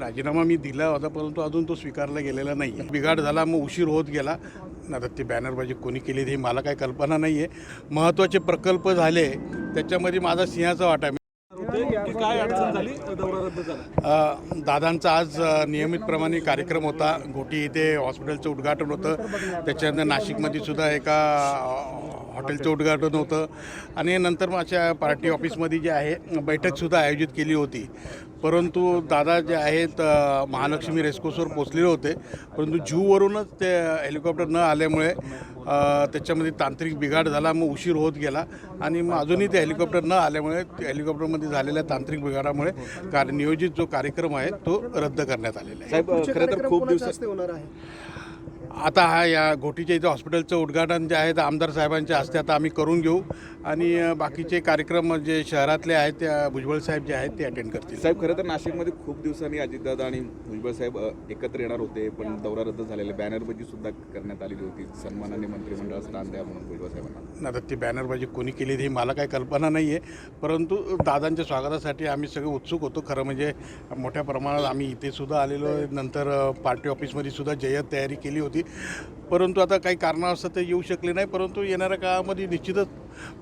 राजीनामा मी दिला होता परंतु अजून तो स्वीकारला गेलेला नाही बिघाड झाला मग उशीर होत गेला. आता ते बॅनरबाजी कोणी केली हे मला काही कल्पना नाही आहे महत्त्वाचे प्रकल्प झाले त्याच्यामध्ये माझा सिंहाचा वाटा आहे. काय अडचण झाली दादांचा आज नियमितप्रमाणे कार्यक्रम होता. घोटी इथे हॉस्पिटलचं उद्घाटन होतं. त्याच्यानंतर नाशिकमध्ये सुद्धा एका हॉटेलचं उद्घाटन होतं. आणि नंतर माझ्या पार्टी ऑफिसमध्ये जे आहे बैठकसुद्धा आयोजित केली होती. परंतु दादा जे आहेत महालक्ष्मी रेस्कोसवर पोचलेले होते. परंतु जूवरूनच ते हेलिकॉप्टर न आल्यामुळे त्याच्यामध्ये तांत्रिक बिघाड झाला मग उशीर होत गेला. आणि मग अजूनही ते हेलिकॉप्टर न आल्यामुळे हेलिकॉप्टरमध्ये झालेल्या तांत्रिक बिघाडामुळे कार्य नियोजित जो कार्यक्रम आहे तो रद्द करण्यात आलेला आहे. साहेब खरं तर खूप दिवस होणार आहे? आता हा या घोटीच्या इथं हॉस्पिटलचं उद्घाटन जे आहे ते आमदार साहेबांच्या हस्ते आता आम्ही करून घेऊ. आणि बाकीचे कार्यक्रम जे शहरातले आहेत त्या भुजबळ साहेब जे आहेत ते अटेंड करतील. साहेब खरं तर नाशिकमध्ये खूप दिवसांनी अजितदादा आणि भुजबळ साहेब एकत्र येणार होते पण दौरा रद्द झालेला. बॅनरबाजी सुद्धा करण्यात आलेली होती. सन्मानाने मंत्रिमंडळ स्थान द्या म्हणून भुजबळ साहेबांना. आता ते बॅनरबाजी कोणी केली हे मला काही कल्पना नाही आहे परंतु दादांच्या स्वागतासाठी आम्ही सगळे उत्सुक होतो. खरं म्हणजे मोठ्या प्रमाणात आम्ही इथे सुद्धा आलेलो आहे. नंतर पार्टी ऑफिसमध्ये सुद्धा जय्यत तयारी केली होती. परंतु आता काही कारणास्तव ते येऊ शकले नाही. परंतु येणाऱ्या काळामध्ये निश्चितच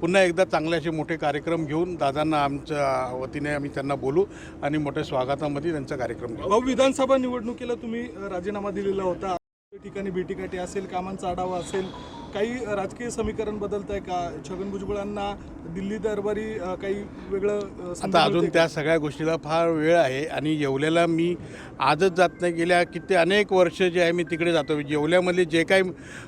पुन्हा एकदा चांगले असे मोठे कार्यक्रम घेऊन दादांना आमच्या वतीने आम्ही त्यांना बोलू आणि मोठ्या स्वागतामध्ये त्यांचा कार्यक्रम घेऊ. विधानसभा निवडणुकीला तुम्ही राजीनामा दिलेला होता. ठिकाणी भेटीकाठी असेल कामांचा आढावा असेल काही राजकीय समीकरण बदलत आहे का? छगन भुजबळांना दिल्ली दरबारी काही वेगळं आता अजून त्या? सगळ्या गोष्टीला फार वेळ आहे आणि येवल्याला मी आजच जात नाही. गेल्या किती अनेक वर्ष जे आहे मी तिकडे जातो. येवल्यामधले जे काही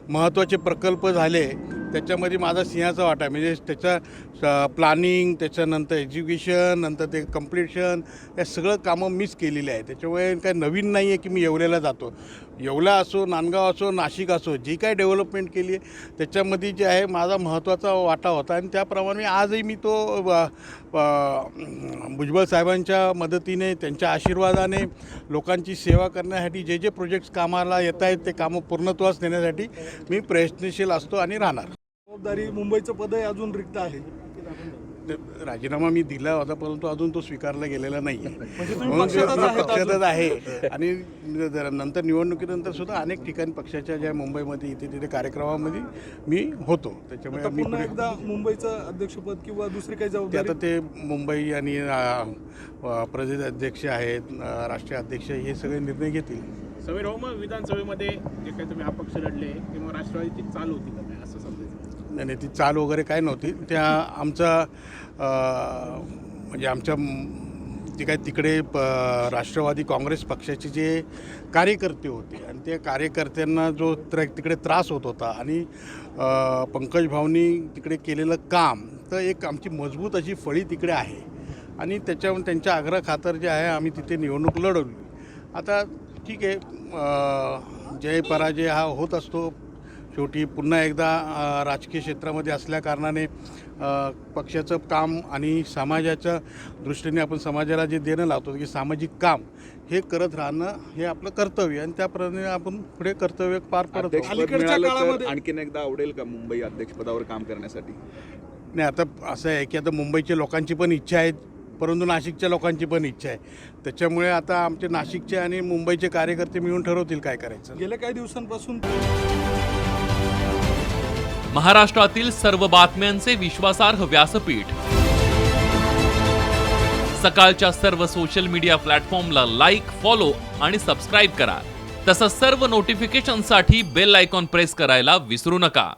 महत्त्वाचे प्रकल्प झाले त्याच्यामध्ये माझा सिंहाचा वाटा आहे. म्हणजे त्याचं प्लॅनिंग त्याच्यानंतर एज्युकेशन नंतर ते कम्प्लिशन या सगळं कामं मीच केलेली आहे. त्याच्यामुळे काय नवीन नाही आहे की मी येवल्याला जातो. येवला असो नांदगाव असो नाशिक असो जी काय डेव्हलपमेंट केली आहे त्याच्यामध्ये जे आहे माझा महत्त्वाचा वाटा होता. आणि त्याप्रमाणे आजही मी तो भुजबळ साहेबांच्या मदतीने त्यांच्या आशीर्वादाने लोकांची सेवा करण्यासाठी जे जे प्रोजेक्ट्स कामाला येत आहेत ते कामं पूर्णत्वास नेण्यासाठी मी प्रयत्नशील असतो आणि राहणार. जबाबदारी मुंबईचं पदही अजून रिक्त आहे. ते राजीनामा मी दिला होता परंतु अजून तो स्वीकारला गेलेला नाही. म्हणजे पक्षातच. आहे. आणि नंतर निवडणुकीनंतर सुद्धा अनेक ठिकाणी पक्षाच्या ज्या मुंबईमध्ये इथे तिथे कार्यक्रमामध्ये मी होतो. त्याच्यामुळे पुन्हा एकदा मुंबईचं अध्यक्षपद किंवा दुसरी काही जबाबदारी आता ते मुंबई आणि प्रदेश अध्यक्ष आहेत राष्ट्रीय अध्यक्ष हे सगळे निर्णय घेतील. समीर हो मग विधानसभेमध्ये जे काही तुम्ही अपक्ष लढले किंवा राष्ट्रवादी ती चाल होती का काय असं समजायचं? नाही नाही, ती चाल वगैरे काय नव्हती. त्या आमचा म्हणजे आमच्या जे काय तिकडे प राष्ट्रवादी काँग्रेस पक्षाचे जे कार्यकर्ते होते आणि त्या कार्यकर्त्यांना जो त्र तिकडे त्रास होत होता आणि पंकज भाऊनी तिकडे केलेलं काम तर एक आमची मजबूत अशी फळी तिकडे आहे. आणि त्याच्या त्यांच्या आग्रह खातर जे आहे आम्ही तिथे निवडणूक लढवली. आता ठीक आहे जय पराजय हा होत असतो. शेवटी पुन्हा एकदा राजकीय क्षेत्रामध्ये असल्याकारणाने पक्षाचं काम आणि समाजाच्या दृष्टीने आपण समाजाला जे देणं लावतो की सामाजिक काम हे करत राहणं हे आपलं कर्तव्य आणि त्याप्रमाणे आपण पुढे कर्तव्य पार पडतो. आणखीन एकदा आवडेल का मुंबई अध्यक्षपदावर काम करण्यासाठी? नाही आता असं आहे की आता मुंबईच्या लोकांची पण इच्छा आहे. परंतु नाशिकच्या लोकांची पण इच्छा आहे. त्याच्यामुळे आता आमचे नाशिकचे आणि मुंबईचे कार्यकर्ते मिळून ठरवतील काय करायचं. गेल्या काही दिवसांपासून महाराष्ट्रातील सर्व बातम्यांचे विश्वासार्ह व्यासपीठ. सकाळच्या सर्व सोशल मीडिया प्लॅटफॉर्मला लाईक फॉलो आणि सबस्क्राईब करा. तसंच सर्व नोटिफिकेशनसाठी बेल आयकॉन प्रेस करायला विसरू नका.